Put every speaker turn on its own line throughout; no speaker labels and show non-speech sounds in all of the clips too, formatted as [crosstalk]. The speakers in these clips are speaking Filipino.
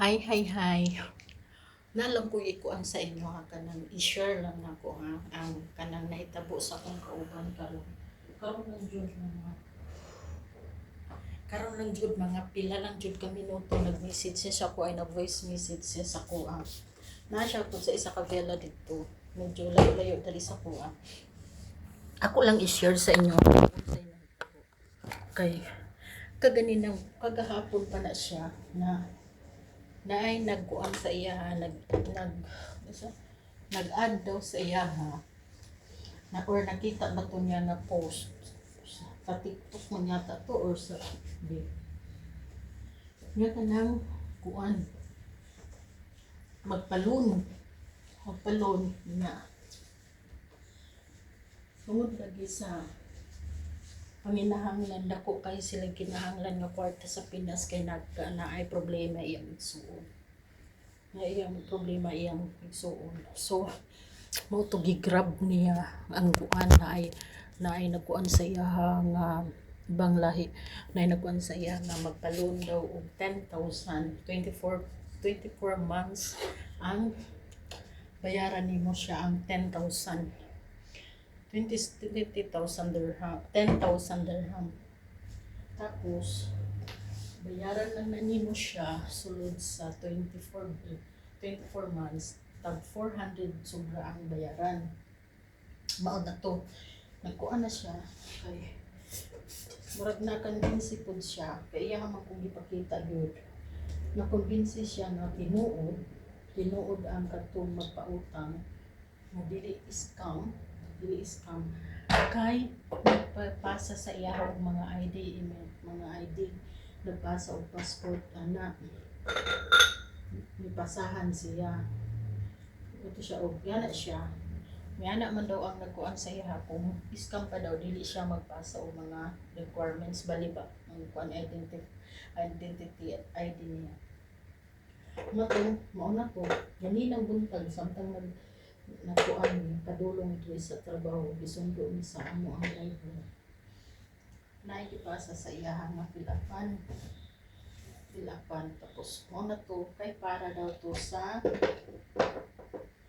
Hi, hi, hi. Nalang ko ikuan sa inyo ha kanang i-share lang nako ha ang kanang nahitabo sa akong kauban karon. Karon lang jud mga karon lang jud mga pila lang jud ka minuto nag-message siya sa ko ay nag-voice message siya sa ko ah. Na siya po sa isa ka vela dito. Medyo layo-layo dali sa ko ah. Ako lang i-share sa inyo sa inyo. Kay kaganinang kagahapon pa na siya na na ay nagkuan sa iya ha, nag nag nag-add daw sa iya ha? Na or nakita ba to niya na post sa, TikTok mo yata to or sa di. Niya ka kuan. Magpalun. Magpalun na. Tungod lagi sa panginahanglan dako kay sila kinahanglan nga kwarta sa Pinas kay nagka na ay problema iyang igsuon. Na iyang problema iyang igsuon. So mo to gigrab niya ang kuan na ay na ay nagkuan sa iya nga ibang lahi na ay nagkuan sa iya nga magpalon daw og 10,000 24 24 months ang bayaran nimo siya ang 10,000 20 20,000 dirham, 10,000 dirham. Tapos, bayaran lang na nimo siya sulod sa 24 bi- 24 months, tag 400 sobra ang bayaran. Mao na to. Nagkuan na siya kay murag na convince pud siya kay iya man kung gipakita gyud. Na convince siya na tinuod, tinuod ang katong magpautang mo dili scam dili scam kay nagpapasa sa iya og mga ID email mga ID nagpasa og passport ana nipasahan siya. Ito siya og yana siya. May man daw ang nagkuan sa iya kung scam pa daw dili siya magpasa og mga requirements bali ba ang kuan identity identity ID niya. Mato, mauna ko, ganinang buntag, samtang nag nakuan padulong diri sa trabaho gisundo ni sa amo ang driver naigipasa sa iyahan nga pilapan. Pilapan tapos mo na to kay para daw to sa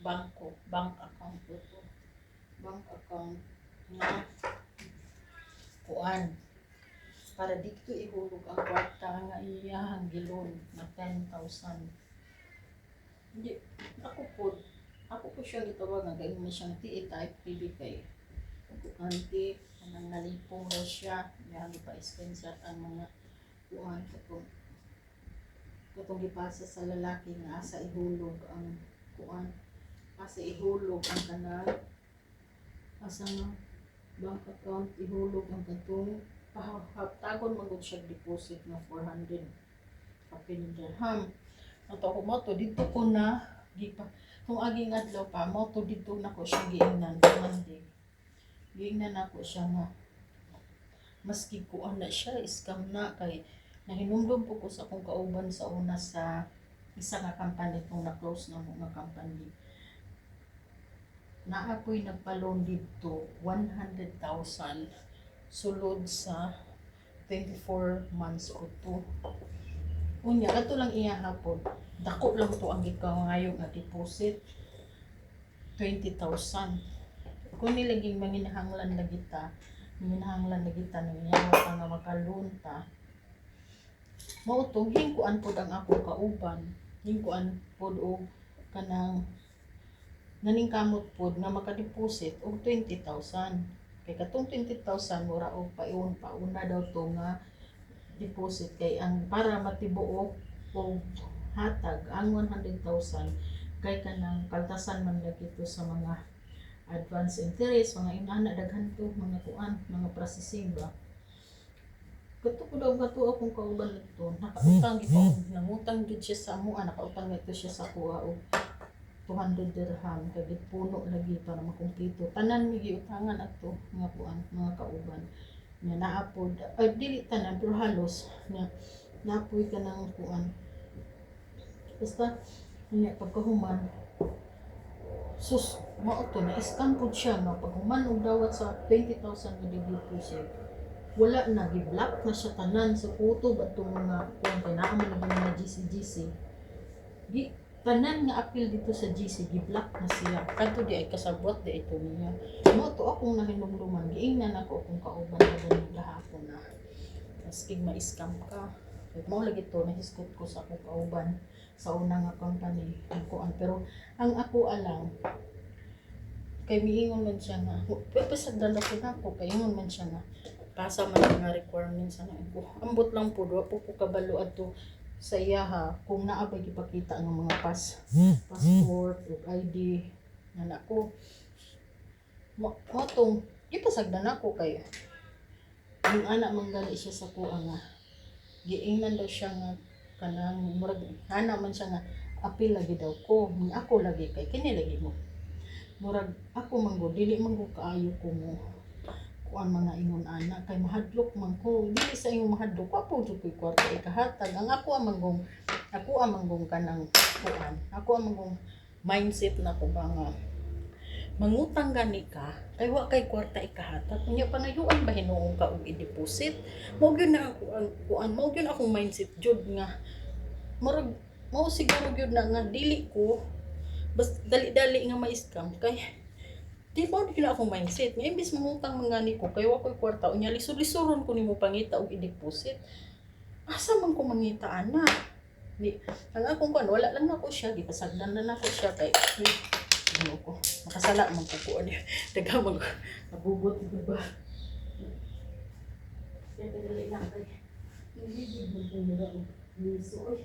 bangko bank account po to. Bank account nga kuan. Para dito ihulog ang kwarta nga iyahang gilon na 10,000 hindi ako gitawag nga gayon mo siyang ti type PB kay anti anang nalipong daw siya yan pa screenshot ang mga kuan katong katong gipasa sa lalaki nga asa ihulog ang kuan asa ihulog ang kanal. Asa nga bank account ihulog ang katong pahaptagon magod siya deposit nga 400 kapin dirham ang to mo to dito ko na gipa. Kung aging adlaw pa mo to dito na ko siya giingnan. Monday giingnan ako siya nga maski kuan na siya scam na kay nahinumdum po ko sa akong kauban sa una sa isa nga company kung na-close na mo nga company. Naapoy nagpa-loan dito 100,000 sulod sa 24 months or 2 unya ato lang iya hapon. Dako lang to ang gikangayong nga deposit. 20,000 kung nilaging manginahanglan na kita manginahanglan na kita nangyayawat ka nga makaloan ta. Mao to hingkuan pod ang akong kauban. Hingkuan pod og kanang naningkamot pod nga makadeposit og 20,000 kay katong 20,000 mura og paiun pauna daw to nga deposit kay ang para matibuok og hatag ang 100,000 kay kanang kaltasan man lagi to sa mga advance interest, mga inana daghan to, mga kuan, mga processing ba. Kato ko daw gato akong kauban nito, nakautang gito, nangutang gid siya sa amo, ah, nakautang gito siya sa kuha og 200 dirham kay gid puno lagi para makumpleto. Tanan mi giutangan ato mga kuan, mga kauban. Nga naapod, ay dili tanan pero halos nga naapoy ka ng kuan, Basta, nga pagkahuman, sus, mao to, na-scam po siya, nga paghuman og dawat sa 20,000 nga deposit, wala na, gi-block na siya tanan sa ba itong mga, kung kailangan mo na mga GC-GC, Di, tanan nga apil dito sa GC, gi-block na siya. Kadto di ay kasabot, di ito niya. Mo to akong nahinumduman, giingnan ako kung kauban ganun gahapon na. Tapos kig ma-scam ka. Mo lagi to, nahiskot ko sa akong kauban sa unang nga company. Ang kuan. Pero ang ako alam, kay miingon man siya nga, pwede dala ko na ako, kay ingon man siya nga, pasa man ang mga requirements na ko. Ambot lang po, do po ko kabalo ato sa iya ha, kung naabay ipakita ng mga pass, passport, o ID, na nako. Mo tong ipasagdan ako kay yung anak manggali siya sa kuha nga. Giingnan daw siya nga kanang murag hana man siya nga apil lagi daw ko. Ni ako lagi kay kini lagi mo. Murag ako manggo dili manggo kaayo ko mo kuan mga ingon ana kay mahadlok man ko. Dili sa imong mahadlok wa po jud kwarta ikahatag ang ako ang manggong ako ang manggong kanang kuan. Ako ang manggong mindset na ko ba nga mangutang gani ka kay wa kay kwarta ikahatag kunya pangayuan ba hinuong ka og i-deposit? Mao gyud na ako ang kuan mao gyud akong mindset jud nga murag mao siguro gyud na nga dili ko bas dali-dali nga ma-scam. Kay di di na akong mindset. Nga imbis mangutang mangani ko kay wa koy kwarta unya lisod-lisoron ko nimo pangita og i-deposit. Asa man ko mangita ana? Di ang akong kuan wala lang ako siya gipasagdan na nako siya kay ano ko makasala man ko kuan daga [laughs] mag nabubot ko ba? Kaya dali lang kay mo ko oy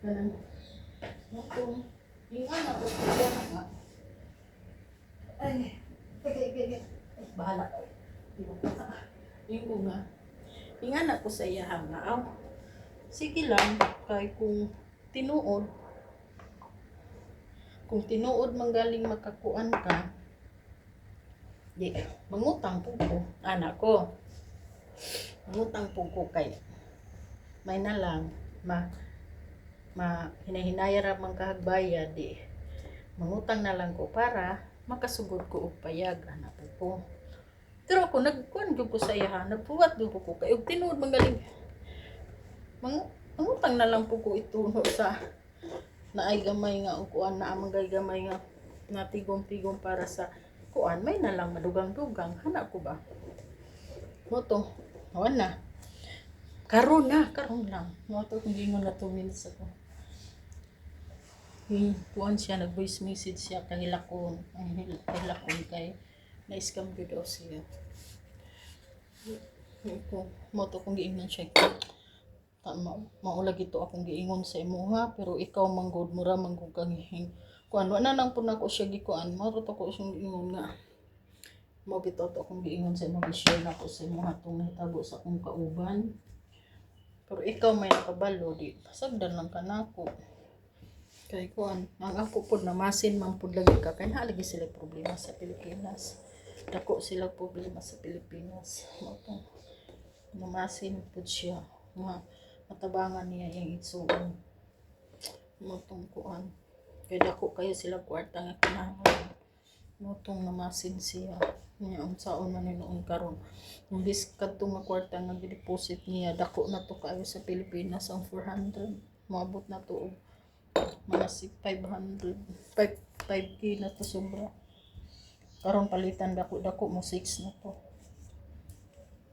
kanang ako yung ko kaya nga ay kaya kaya ay bahala ka yung ko nga yung anak ko sa iya nga aw sige lang kay kung tinuod kung tinuod manggaling makakuan ka di mangutang po ko anak ko. Mangutang po ko kay may na lang ma ma hinahinaya ra man kahagbayad di mangutang na lang ko para makasugod ko og payag anak ko pero ako nagkuan gyud ko sa iya nagbuwat gyud ko kay og tinuod manggaling mang mangutang na lang po ko ituno sa naay gamay nga og kuan na amang gamay nga natigom-tigom para sa kuan may na lang madugang-dugang hana ko ba? Mo to awan na. Karon na karon lang. Mo to kung gingon na 2 minutes ako yung kuan siya nag voice message siya kay hilakon ang hil- hilakon kay na scam gyud daw siya. Ko mo to kung giingnan siya tama maulag ito akong giingon sa imo ha? Pero ikaw manggod mura manggod kang hing kuan wa na nang pud nako siya gikuan. Mao to ko siyang giingon nga. Mo bitaw to akong giingon sa imo gi-share nako sa imo hatong nahitabo sa akong kauban. Pero ikaw may nakabalo di pasagdan lang ka nako kay kuan ang ako pud namasin man pud lagi ka. Kay lagi sila problema sa Pilipinas. Dako sila problema sa Pilipinas. Mo namasin pud siya. Nga matabangan niya yung itsuon motong kuan. Kaya dako kayo sila kwarta nga kinahanglan. Motong namasin siya. Niya unsaon man noon karon. Imbis kadto nga kwarta nga gideposit niya dako na to kayo sa Pilipinas ang 400 maabot na to og mga si 500 5 5k na to sobra. Karon palitan dako dako mo 6 na to.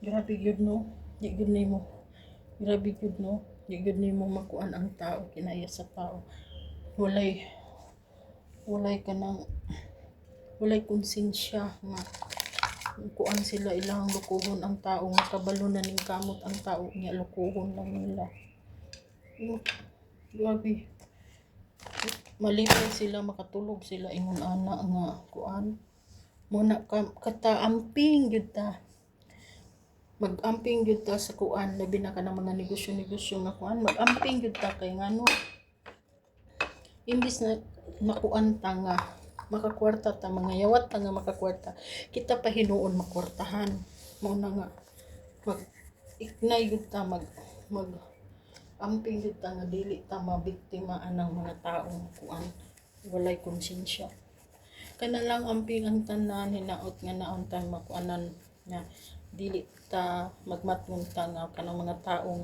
Grabe gyud no? Di gyud nimo grabe gyud no? Di gyud nimo makuan ang tao kinaya sa tao. Walay walay ka nang walay konsensya nga kuan sila ilang lukuhon ang tao nga kabalo na ning kamot ang tao niya lukuhon lang nila. Mm, grabe malipay sila makatulog sila ingon ana nga kuan. Muna ka kata amping gyud ta. Mag-amping gyud ta sa kuan. Labi na ka ng mga negosyo-negosyo nga kuan. Mag-amping gyud ta kay ngano imbis na makuan ta nga makakwarta ta mga yawat ta nga makakwarta kita pa hinuon makwartahan. Mo na nga mag ignay gyud ta mag mag gyud ta nga dili ta mabiktima anang mga taong kuan walay konsensya kana lang ang tanan hinaot nga naon ta makuanan nga dili ta magmatngon ta nga kanang mga tao nga